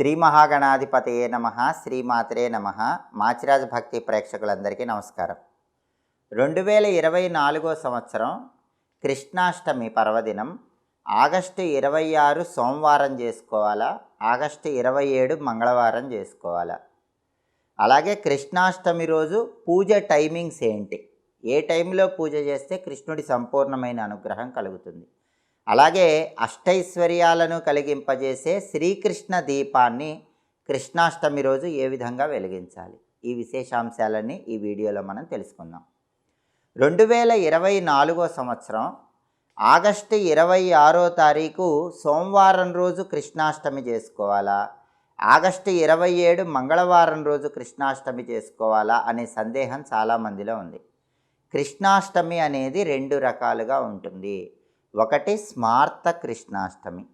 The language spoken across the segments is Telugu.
శ్రీ మహాగణాధిపతయే నమ శ్రీమాత్రే నమ. మాచిరాజ భక్తి ప్రేక్షకులందరికీ నమస్కారం. రెండు వేల ఇరవై నాలుగో సంవత్సరం కృష్ణాష్టమి పర్వదినం. ఆగస్టు ఇరవై ఆరు సోమవారం చేసుకోవాలా? ఆగస్టు ఇరవై ఏడు మంగళవారం చేసుకోవాలా? అలాగే కృష్ణాష్టమి రోజు పూజ టైమింగ్స్ ఏంటి? ఏ టైంలో పూజ చేస్తే కృష్ణుడి సంపూర్ణమైన అనుగ్రహం కలుగుతుంది? అలాగే అష్టైశ్వర్యాలను కలిగింపజేసే శ్రీకృష్ణ దీపాన్ని కృష్ణాష్టమి రోజు ఏ విధంగా వెలిగించాలి? ఈ విశేషాంశాలన్నీ ఈ వీడియోలో మనం తెలుసుకుందాం. రెండు వేల ఇరవై నాలుగో సంవత్సరం ఆగస్టు ఇరవై ఆరో తారీఖు సోమవారం రోజు కృష్ణాష్టమి చేసుకోవాలా? ఆగస్టు ఇరవై ఏడు మంగళవారం రోజు కృష్ణాష్టమి చేసుకోవాలా? అనే సందేహం చాలామందిలో ఉంది. కృష్ణాష్టమి అనేది రెండు రకాలుగా ఉంటుంది. ఒకటి స్మార్త కృష్ణాష్టమి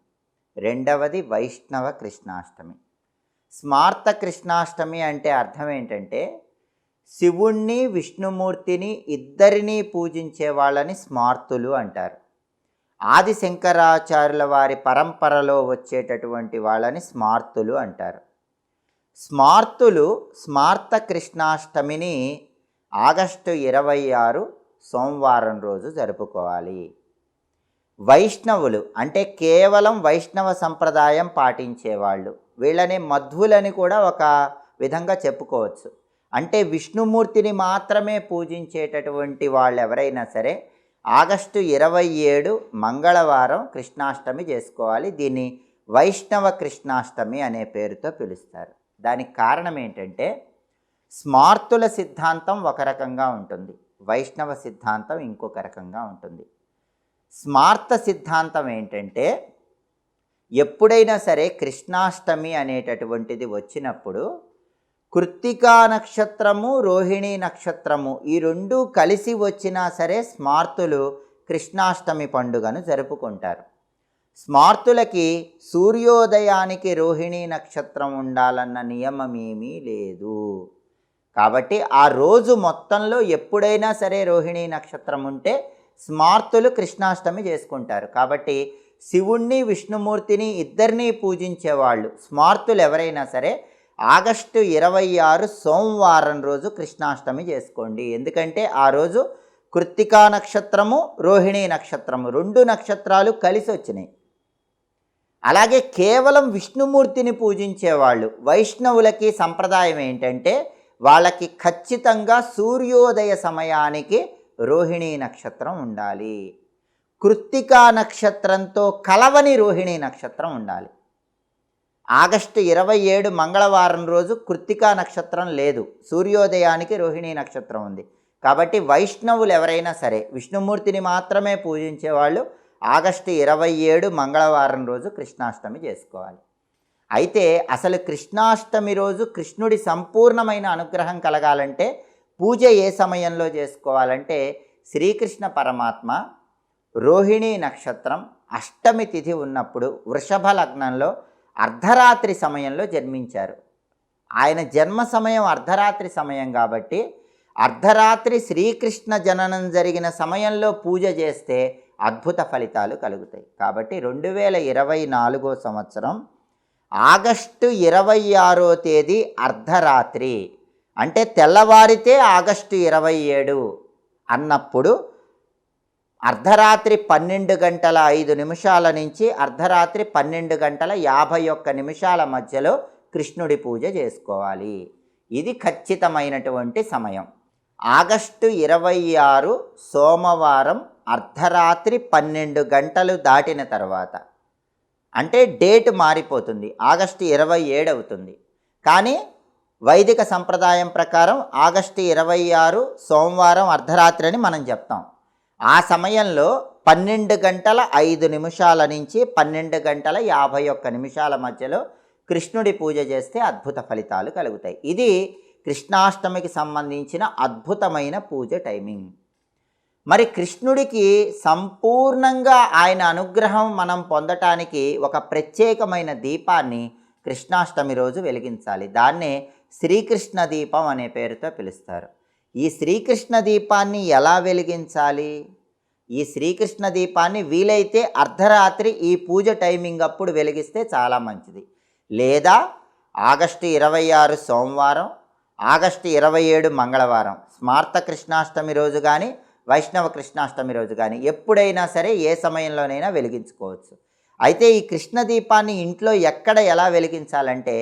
రెండవది వైష్ణవ కృష్ణాష్టమి. స్మార్త కృష్ణాష్టమి అంటే అర్థం ఏంటంటే శివుణ్ణి విష్ణుమూర్తిని ఇద్దరినీ పూజించే వాళ్ళని స్మార్తులు అంటారు. ఆది శంకరాచార్యుల వారి పరంపరలో వచ్చేటటువంటి వాళ్ళని స్మార్తులు అంటారు. స్మార్తులు స్మార్త కృష్ణాష్టమిని ఆగస్టు ఇరవై ఆరు సోమవారం రోజు జరుపుకోవాలి. వైష్ణవులు అంటే కేవలం వైష్ణవ సంప్రదాయం పాటించేవాళ్ళు. వీళ్ళని మధ్వులని కూడా ఒక విధంగా చెప్పుకోవచ్చు. అంటే విష్ణుమూర్తిని మాత్రమే పూజించేటటువంటి వాళ్ళు ఎవరైనా సరే ఆగస్టు ఇరవై ఏడు మంగళవారం కృష్ణాష్టమి చేసుకోవాలి. దీన్ని వైష్ణవ కృష్ణాష్టమి అనే పేరుతో పిలుస్తారు. దానికి కారణం ఏంటంటే స్మార్తుల సిద్ధాంతం ఒక రకంగా ఉంటుంది. వైష్ణవ సిద్ధాంతం ఇంకొక రకంగా ఉంటుంది. స్మార్త సిద్ధాంతం ఏంటంటే ఎప్పుడైనా సరే కృష్ణాష్టమి అనేటటువంటిది వచ్చినప్పుడు కృత్తికా నక్షత్రము రోహిణి నక్షత్రము ఈ రెండు కలిసి వచ్చినా సరే స్మార్తులు కృష్ణాష్టమి పండుగను జరుపుకుంటారు. స్మార్తులకి సూర్యోదయానికి రోహిణి నక్షత్రం ఉండాలన్న నియమం ఏమీ లేదు. కాబట్టి ఆ రోజు మొత్తంలో ఎప్పుడైనా సరే రోహిణి నక్షత్రం ఉంటే స్మార్తులు కృష్ణాష్టమి చేసుకుంటారు. కాబట్టి శివుణ్ణి విష్ణుమూర్తిని ఇద్దరినీ పూజించేవాళ్ళు. స్మార్తులు ఎవరైనా సరే ఆగస్టు ఇరవై ఆరు సోమవారం రోజు కృష్ణాష్టమి చేసుకోండి. ఎందుకంటే ఆ రోజు కృత్తికా నక్షత్రము రోహిణి నక్షత్రము రెండు నక్షత్రాలు కలిసి వచ్చినాయి. అలాగే కేవలం విష్ణుమూర్తిని పూజించేవాళ్ళు. వైష్ణవులకి సంప్రదాయం ఏంటంటే వాళ్ళకి ఖచ్చితంగా సూర్యోదయ సమయానికి రోహిణీ నక్షత్రం ఉండాలి. కృత్తికా నక్షత్రంతో కలవని రోహిణీ నక్షత్రం ఉండాలి. ఆగస్టు ఇరవై ఏడు మంగళవారం రోజు కృత్తికా నక్షత్రం లేదు. సూర్యోదయానికి రోహిణీ నక్షత్రం ఉంది. కాబట్టి వైష్ణవులు ఎవరైనా సరే విష్ణుమూర్తిని మాత్రమే పూజించేవాళ్ళు ఆగస్టు ఇరవై ఏడు మంగళవారం రోజు కృష్ణాష్టమి చేసుకోవాలి. అయితే అసలు కృష్ణాష్టమి రోజు కృష్ణుడి సంపూర్ణమైన అనుగ్రహం కలగాలంటే పూజ ఏ సమయంలో చేసుకోవాలంటే శ్రీకృష్ణ పరమాత్మ రోహిణీ నక్షత్రం అష్టమి తిథి ఉన్నప్పుడు వృషభ లగ్నంలో అర్ధరాత్రి సమయంలో జన్మించారు. ఆయన జన్మ సమయం అర్ధరాత్రి సమయం కాబట్టి అర్ధరాత్రి శ్రీకృష్ణ జననం జరిగిన సమయంలో పూజ చేస్తే అద్భుత ఫలితాలు కలుగుతాయి. కాబట్టి రెండు వేల ఇరవై నాలుగో సంవత్సరం ఆగస్టు ఇరవై ఆరో తేదీ అర్ధరాత్రి. అంటే తెల్లవారితే ఆగస్టు ఇరవై ఏడు అన్నప్పుడు అర్ధరాత్రి పన్నెండు గంటల ఐదు నిమిషాల నుంచి అర్ధరాత్రి పన్నెండు గంటల యాభై ఒక్క నిమిషాల మధ్యలో కృష్ణుడి పూజ చేసుకోవాలి. ఇది ఖచ్చితమైనటువంటి సమయం. ఆగస్టు ఇరవై ఆరు సోమవారం అర్ధరాత్రి పన్నెండు గంటలు దాటిన తర్వాత. అంటే డేట్ మారిపోతుంది. ఆగస్టు ఇరవై ఏడు అవుతుంది. కానీ వైదిక సంప్రదాయం ప్రకారం ఆగస్టు ఇరవై ఆరు సోమవారం అర్ధరాత్రి అని మనం చెప్తాం. ఆ సమయంలో పన్నెండు గంటల ఐదు నిమిషాల నుంచి పన్నెండు గంటల యాభై ఒక్క నిమిషాల మధ్యలో కృష్ణుడి పూజ చేస్తే అద్భుత ఫలితాలు కలుగుతాయి. ఇది కృష్ణాష్టమికి సంబంధించిన అద్భుతమైన పూజ టైమింగ్. మరి కృష్ణుడికి సంపూర్ణంగా ఆయన అనుగ్రహం మనం పొందటానికి ఒక ప్రత్యేకమైన దీపాన్ని కృష్ణాష్టమి రోజు వెలిగించాలి. దాన్నే శ్రీకృష్ణ దీపం అనే పేరుతో పిలుస్తారు. ఈ శ్రీకృష్ణ దీపాన్ని ఎలా వెలిగించాలి? ఈ శ్రీకృష్ణ దీపాన్ని వీలైతే అర్ధరాత్రి ఈ పూజ టైమింగ్ అప్పుడు వెలిగిస్తే చాలా మంచిది. లేదా ఆగస్టు ఇరవై ఆరు సోమవారం ఆగస్టు ఇరవై ఏడు మంగళవారం స్మార్త కృష్ణాష్టమి రోజు కానీ వైష్ణవ కృష్ణాష్టమి రోజు కానీ ఎప్పుడైనా సరే ఏ సమయంలోనైనా వెలిగించుకోవచ్చు. అయితే ఈ కృష్ణ దీపాన్ని ఇంట్లో ఎక్కడ ఎలా వెలిగించాలంటే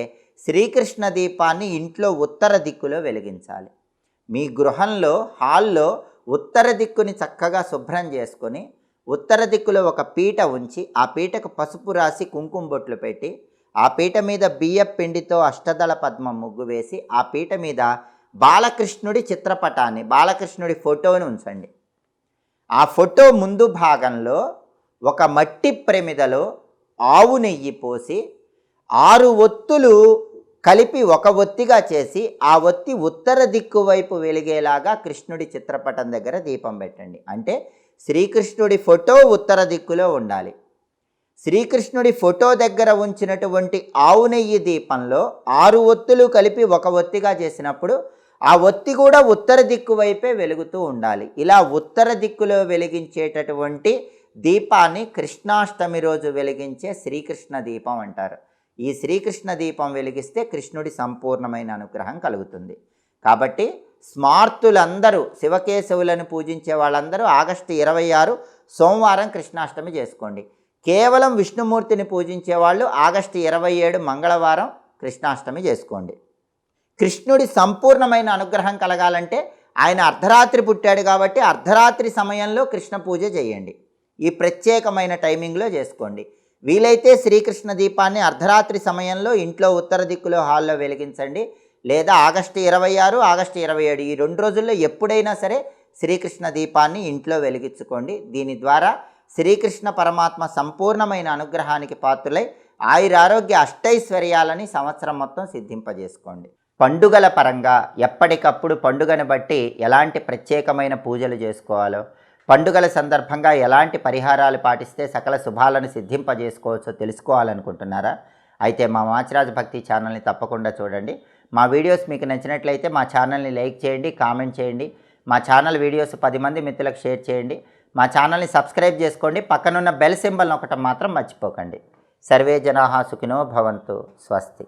శ్రీకృష్ణ దీపాన్ని ఇంట్లో ఉత్తర దిక్కులో వెలిగించాలి. మీ గృహంలో హాల్లో ఉత్తర దిక్కుని చక్కగా శుభ్రం చేసుకొని ఉత్తర దిక్కులో ఒక పీట ఉంచి ఆ పీటకు పసుపు రాసి కుంకుమ బొట్లు పెట్టి ఆ పీట మీద బియ్యం పిండితో అష్టదళ పద్మం ముగ్గు వేసి ఆ పీట మీద బాలకృష్ణుడి చిత్రపటాన్ని బాలకృష్ణుడి ఫోటోని ఉంచండి. ఆ ఫోటో ముందు భాగంలో ఒక మట్టి ప్రమిదలో ఆవు నెయ్యి పోసి ఆరు ఒత్తులు కలిపి ఒక ఒత్తిగా చేసి ఆ ఒత్తి ఉత్తర దిక్కు వైపు వెలిగేలాగా కృష్ణుడి చిత్రపటం దగ్గర దీపం పెట్టండి. అంటే శ్రీకృష్ణుడి ఫోటో ఉత్తర దిక్కులో ఉండాలి. శ్రీకృష్ణుడి ఫోటో దగ్గర ఉంచినటువంటి ఆవు నెయ్యి దీపంలో ఆరు ఒత్తులు కలిపి ఒక ఒత్తిగా చేసినప్పుడు ఆ ఒత్తి కూడా ఉత్తర దిక్కు వైపే వెలుగుతూ ఉండాలి. ఇలా ఉత్తర దిక్కులో వెలిగించేటటువంటి దీపాన్ని కృష్ణాష్టమి రోజు వెలిగించే శ్రీకృష్ణ దీపం అంటారు. ఈ శ్రీకృష్ణ దీపం వెలిగిస్తే కృష్ణుడి సంపూర్ణమైన అనుగ్రహం కలుగుతుంది. కాబట్టి స్మార్తులందరూ శివకేశవులను పూజించే వాళ్ళందరూ ఆగస్టు ఇరవై ఆరు సోమవారం కృష్ణాష్టమి చేసుకోండి. కేవలం విష్ణుమూర్తిని పూజించే వాళ్ళు ఆగస్టు ఇరవై ఏడు మంగళవారం కృష్ణాష్టమి చేసుకోండి. కృష్ణుడి సంపూర్ణమైన అనుగ్రహం కలగాలంటే ఆయన అర్ధరాత్రి పుట్టాడు కాబట్టి అర్ధరాత్రి సమయంలో కృష్ణ పూజ చేయండి. ఈ ప్రత్యేకమైన టైమింగ్లో చేసుకోండి. వీలైతే శ్రీకృష్ణ దీపాన్ని అర్ధరాత్రి సమయంలో ఇంట్లో ఉత్తర దిక్కులో హాల్లో వెలిగించండి. లేదా ఆగస్టు ఇరవై ఆరు ఆగస్టు ఇరవై ఏడు ఈ రెండు రోజుల్లో ఎప్పుడైనా సరే శ్రీకృష్ణ దీపాన్ని ఇంట్లో వెలిగించుకోండి. దీని ద్వారా శ్రీకృష్ణ పరమాత్మ సంపూర్ణమైన అనుగ్రహానికి పాత్రులై ఆయురారోగ్య అష్టైశ్వర్యాలని సంవత్సరం మొత్తం సిద్ధింపజేసుకోండి. పండుగల పరంగా ఎప్పటికప్పుడు పండుగను బట్టి ఎలాంటి ప్రత్యేకమైన పూజలు చేసుకోవాలో పండుగల సందర్భంగా ఎలాంటి పరిహారాలు పాటిస్తే సకల శుభాలను సిద్ధింపజేసుకోవచ్చో తెలుసుకోవాలనుకుంటున్నారా? అయితే మా మాచిరాజు భక్తి ఛానల్ని తప్పకుండా చూడండి. మా వీడియోస్ మీకు నచ్చినట్లయితే మా ఛానల్ని లైక్ చేయండి కామెంట్ చేయండి. మా ఛానల్ వీడియోస్ పది మంది మిత్రులకు షేర్ చేయండి. మా ఛానల్ని సబ్స్క్రైబ్ చేసుకోండి. పక్కనున్న బెల్ సింబల్ ఒకటి మాత్రం మర్చిపోకండి. సర్వే జనాహా సుఖినో భవంతు. స్వస్తి.